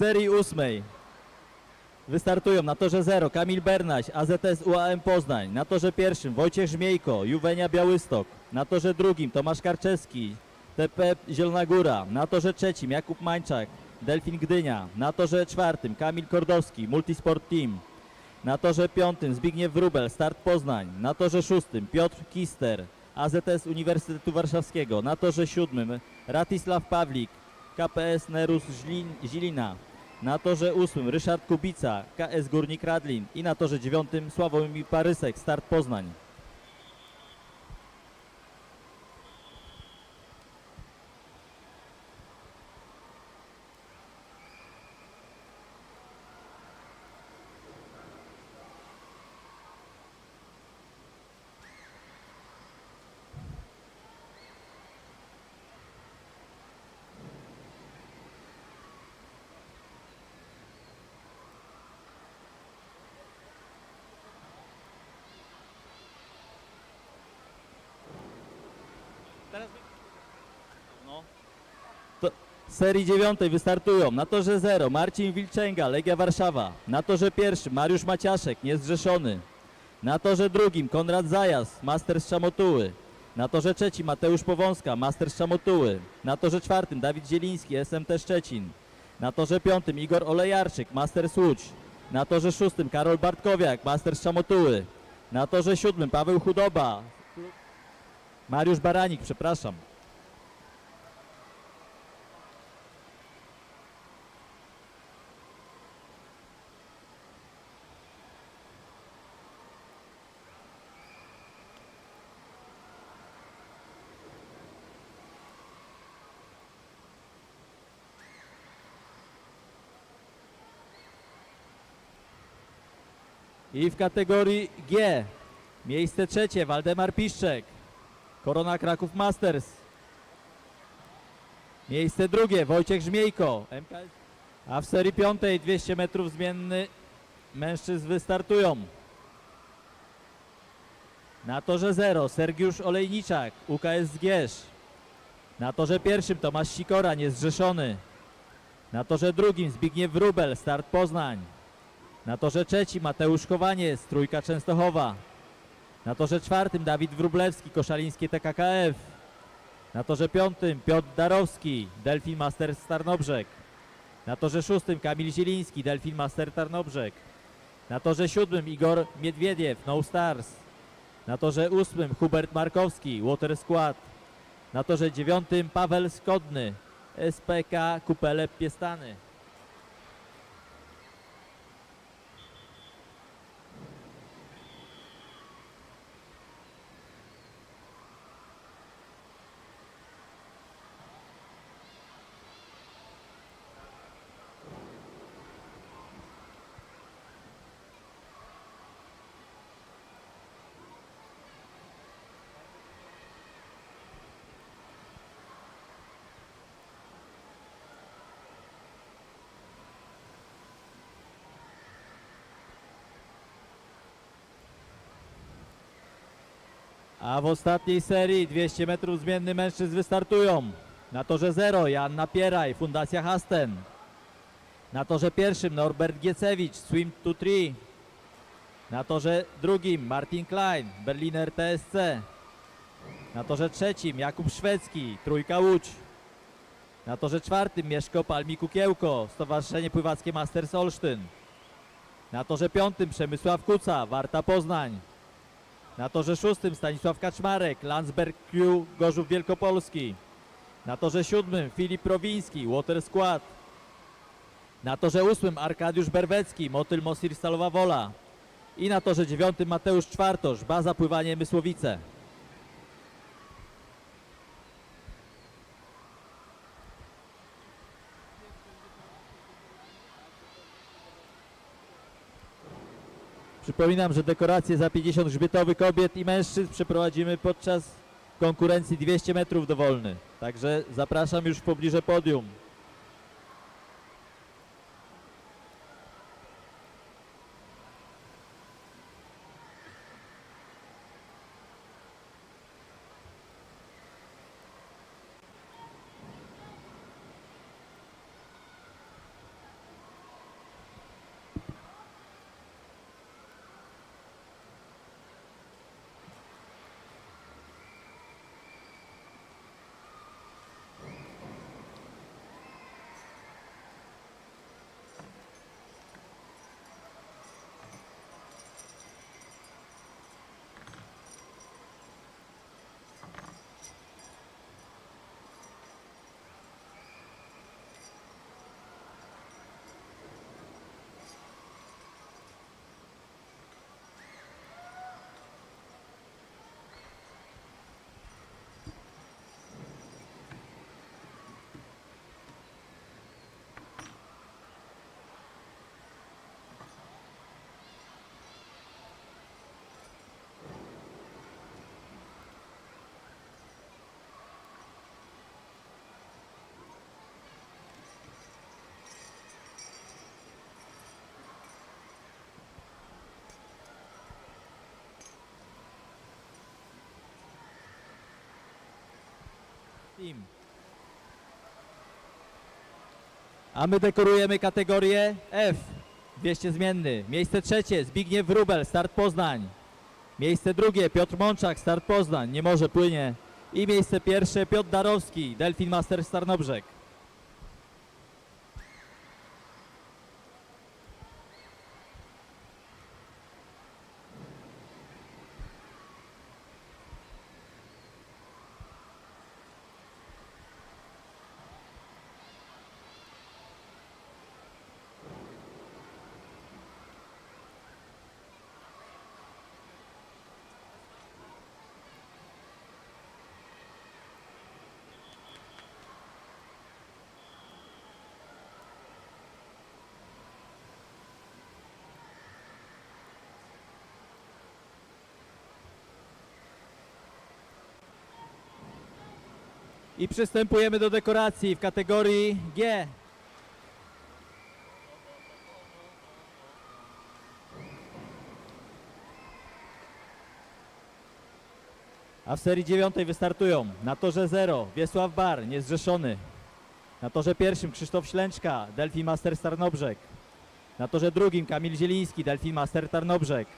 serii ósmej. Wystartują na torze 0 Kamil Bernaś, AZS UAM Poznań, na torze pierwszym Wojciech Żmiejko, Juwenia Białystok, na torze drugim Tomasz Karczewski, TP Zielona Góra, na torze trzecim Jakub Mańczak, Delfin Gdynia, na torze czwartym Kamil Kordowski, Multisport Team, na torze piątym Zbigniew Wróbel, Start Poznań, na torze szóstym Piotr Kister, AZS Uniwersytetu Warszawskiego, na torze siódmym Ratisław Pawlik, KPS Nerus Zilina, na torze ósmym Ryszard Kubica, KS Górnik Radlin i na torze dziewiątym Sławomir Parysek, Start Poznań. Z serii dziewiątej wystartują na torze 0 Marcin Wilczęga, Legia Warszawa. Na torze pierwszym Mariusz Maciaszek, niezrzeszony. Na torze drugim Konrad Zajas, Master z Szamotuły. Na torze trzecim Mateusz Powązka, Master z Szamotuły. Na torze czwartym Dawid Zieliński, SMT Szczecin. Na torze piątym Igor Olejarczyk, Master z Łódź. Na torze szóstym Karol Bartkowiak, Master z Szamotuły. Na torze siódmym Paweł Chudoba. Mariusz Baranik, przepraszam. I w kategorii G miejsce trzecie Waldemar Piszczek, Korona Kraków Masters. Miejsce drugie Wojciech Żmiejko. A w serii piątej 200 metrów zmienny mężczyzn wystartują. Na torze 0 Sergiusz Olejniczak, UKS Zgierz. Na torze pierwszym Tomasz Sikora, niezrzeszony. Na torze drugim Zbigniew Wróbel, Start Poznań. Na torze trzecim Mateusz Kowaniec, Trójka Częstochowa. Na torze czwartym Dawid Wróblewski, Koszalińskie TKKF. Na torze piątym Piotr Darowski, Delfin Master Tarnobrzeg. Na torze szóstym Kamil Zieliński, Delfin Master Tarnobrzeg. Na torze siódmym Igor Miedwiediew, No Stars. Na torze ósmym Hubert Markowski, Water Squad. Na torze dziewiątym Paweł Skodny, SPK Kupele Piestany. A w ostatniej serii 200 metrów zmienny mężczyzn wystartują. Na torze 0 Jan Napieraj, Fundacja Hasten. Na torze pierwszym Norbert Giecewicz, Swim to 3. Na torze drugim Martin Klein, Berliner TSC. Na torze trzecim Jakub Szwedzki, Trójka Łódź. Na torze czwartym Mieszko Palmi Kukiełko, Stowarzyszenie Pływackie Masters Olsztyn. Na torze piątym Przemysław Kuca, Warta Poznań. Na torze szóstym Stanisław Kaczmarek, Landsberg Q, Gorzów Wielkopolski. Na torze siódmym Filip Prowiński, Water Squad. Na torze ósmym Arkadiusz Berwecki, Motyl Mosir Stalowa Wola. I na torze dziewiątym Mateusz Czwartosz, Baza Pływanie Mysłowice. Przypominam, że dekoracje za 50 grzbietowych kobiet i mężczyzn przeprowadzimy podczas konkurencji 200 metrów dowolny. Także zapraszam już w pobliże podium. Team. A my dekorujemy kategorię F. 200 zmienny. Miejsce trzecie Zbigniew Wróbel, start Poznań. Miejsce drugie Piotr Mączak, start Poznań, nie może płynie. I miejsce pierwsze Piotr Darowski, Delfin Master Starnobrzeg. I przystępujemy do dekoracji w kategorii G. A w serii dziewiątej wystartują na torze 0 Wiesław Bar, niezrzeszony. Na torze pierwszym Krzysztof Ślęczka, Delphi Master Tarnobrzeg. Na torze drugim Kamil Zieliński, Delphi Master Tarnobrzeg.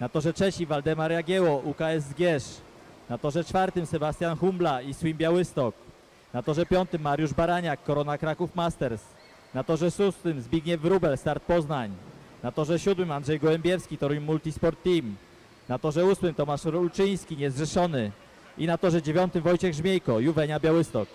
Na torze trzecim Waldemar Jagieło, UKS Zgierz. Na torze czwartym Sebastian Humbla i Swim Białystok. Na torze piątym Mariusz Baraniak, Korona Kraków Masters. Na torze szóstym Zbigniew Wróbel, Start Poznań. Na torze siódmym Andrzej Gołębiewski, Toruń Multisport Team. Na torze ósmym Tomasz Rulczyński, niezrzeszony. I na torze dziewiątym Wojciech Żmiejko, Juwenia Białystok.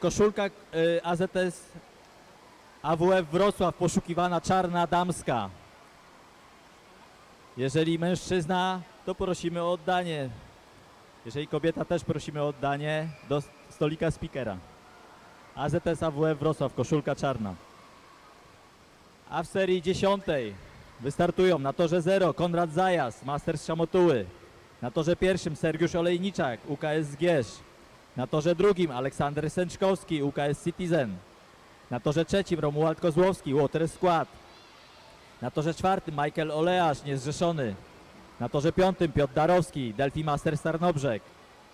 Koszulka y, AZS AWF Wrocław poszukiwana czarna damska. Jeżeli mężczyzna, to prosimy o oddanie. Jeżeli kobieta, też prosimy o oddanie do stolika speakera. AZS AWF Wrocław, koszulka czarna. A w serii dziesiątej wystartują na torze 0 Konrad Zajas, Masters Szamotuły. Na torze pierwszym Sergiusz Olejniczak, UKS Zgierz. Na torze drugim Aleksander Sęczkowski, UKS Citizen. Na torze trzecim Romuald Kozłowski, Water Skład. Na torze czwartym Michael Oleasz, niezrzeszony. Na torze piątym Piotr Darowski, Delphi Master Starnobrzeg.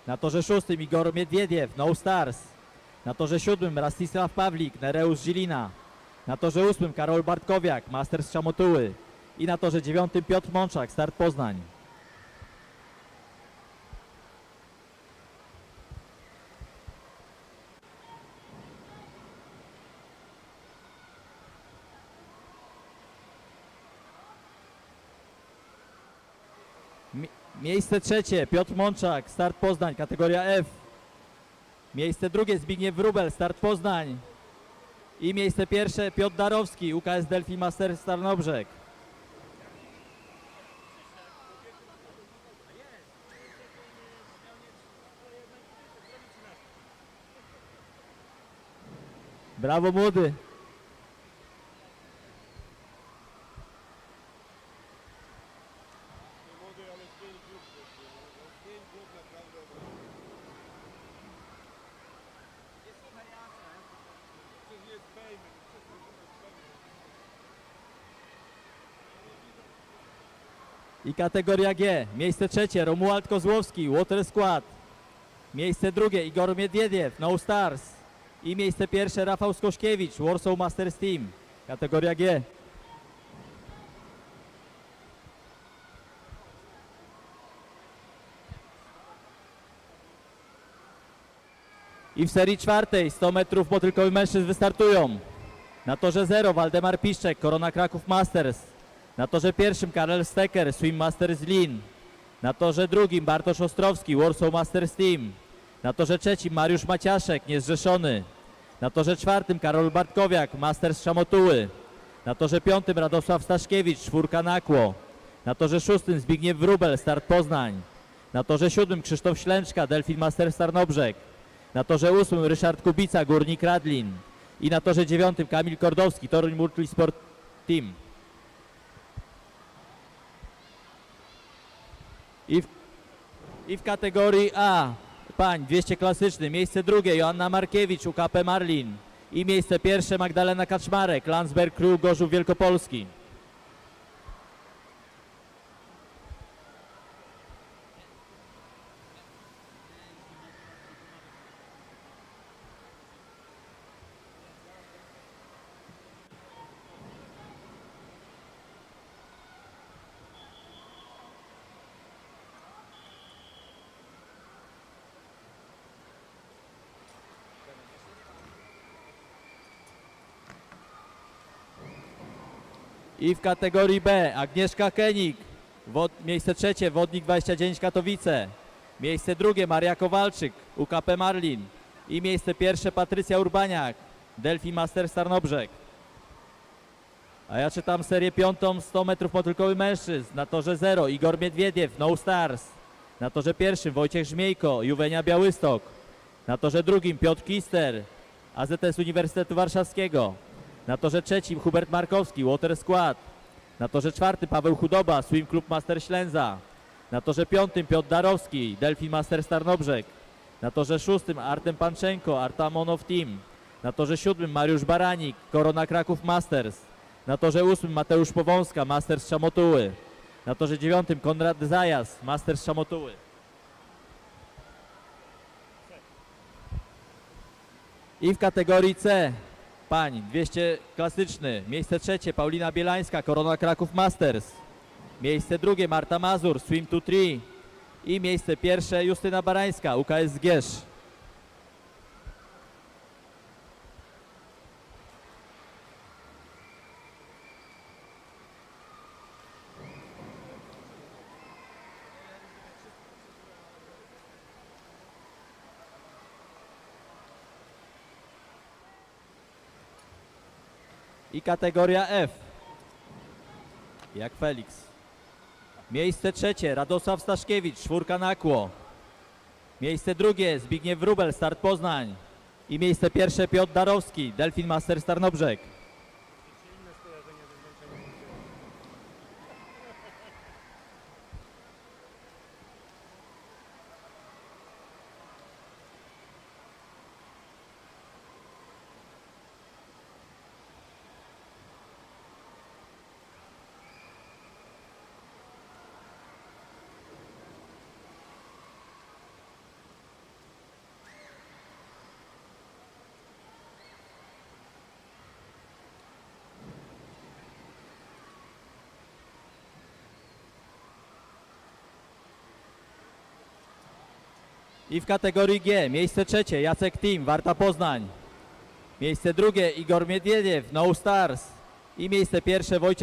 Na torze szóstym Igor Miedwiediew, No Stars. Na torze siódmym Rastisław Pawlik, Nereus Zilina. Na torze ósmym Karol Bartkowiak, Masters Szamotuły. I na torze dziewiątym Piotr Mączak, Start Poznań. Mi- Miejsce trzecie Piotr Mączak, Start Poznań, kategoria F. Miejsce drugie Zbigniew Wróbel, Start Poznań. I miejsce pierwsze Piotr Darowski, UKS Delphi Master Starnobrzeg. Brawo. Młody, I kategoria G. Miejsce trzecie Romuald Kozłowski, Water Skład. Miejsce drugie Igor Miedwiediew, No Stars. I miejsce pierwsze Rafał Skoszkiewicz, Warsaw Masters Team. Kategoria G. I w serii czwartej 100 metrów motylkowych mężczyzn wystartują. Na torze 0 Waldemar Piszczek, Korona Kraków Masters. Na torze pierwszym Karel Stecker, Swim Masters Lin. Na torze drugim Bartosz Ostrowski, Warsaw Masters Team. Na torze trzecim Mariusz Maciaszek, niezrzeszony. Na torze czwartym Karol Bartkowiak, Masters Szamotuły. Na torze piątym Radosław Staszkiewicz, czwórka Nakło. Na torze szóstym Zbigniew Wróbel, Start Poznań. Na torze siódmym Krzysztof Ślęczka, Delfin Masters Tarnobrzeg. Na torze ósmym Ryszard Kubica, Górnik Radlin. I na torze dziewiątym Kamil Kordowski, Toruń Multisport Team. I w, I w kategorii A pań 200 klasyczny, miejsce drugie Joanna Markiewicz, UKP Marlin. I miejsce pierwsze Magdalena Kaczmarek, Landsberg Crew Gorzów Wielkopolski. I w kategorii B Agnieszka Kenik, wod, miejsce trzecie Wodnik 29 Katowice, miejsce drugie Maria Kowalczyk, UKP Marlin. I miejsce pierwsze Patrycja Urbaniak, Delphi Masters Tarnobrzeg. A ja czytam serię piątą 100 metrów motylkowy mężczyzn, na torze 0 Igor Miedwiediew, No Stars, na torze pierwszym Wojciech Żmiejko, Juwenia Białystok, na torze drugim Piotr Kister, AZS Uniwersytetu Warszawskiego, na torze trzecim Hubert Markowski, Water Squad. Na torze czwartym Paweł Chudoba, Swim Club Master Ślęza. Na torze piątym Piotr Darowski, Delphi Master Starnobrzeg. Na torze szóstym Artem Panczenko, Artamonow Team. Na torze siódmym Mariusz Baranik, Korona Kraków Masters. Na torze ósmym Mateusz Powązka, Masters Szamotuły. Na torze dziewiątym Konrad Zajas, Masters Szamotuły. I w kategorii C pań 200 klasyczny, miejsce trzecie Paulina Bielańska, Korona Kraków Masters. Miejsce drugie Marta Mazur, Swim to Tree. I miejsce pierwsze Justyna Barańska, UKS Zgierz. I kategoria F. Jak Felix. Miejsce trzecie Radosław Staszkiewicz, czwórka Nakło. Miejsce drugie Zbigniew Wróbel, Start Poznań. I miejsce pierwsze Piotr Darowski, Delfin Master Starnobrzeg. I w kategorii G miejsce trzecie Jacek Team, Warta Poznań. Miejsce drugie Igor Miedwiediew, No Stars. I miejsce pierwsze Wojciech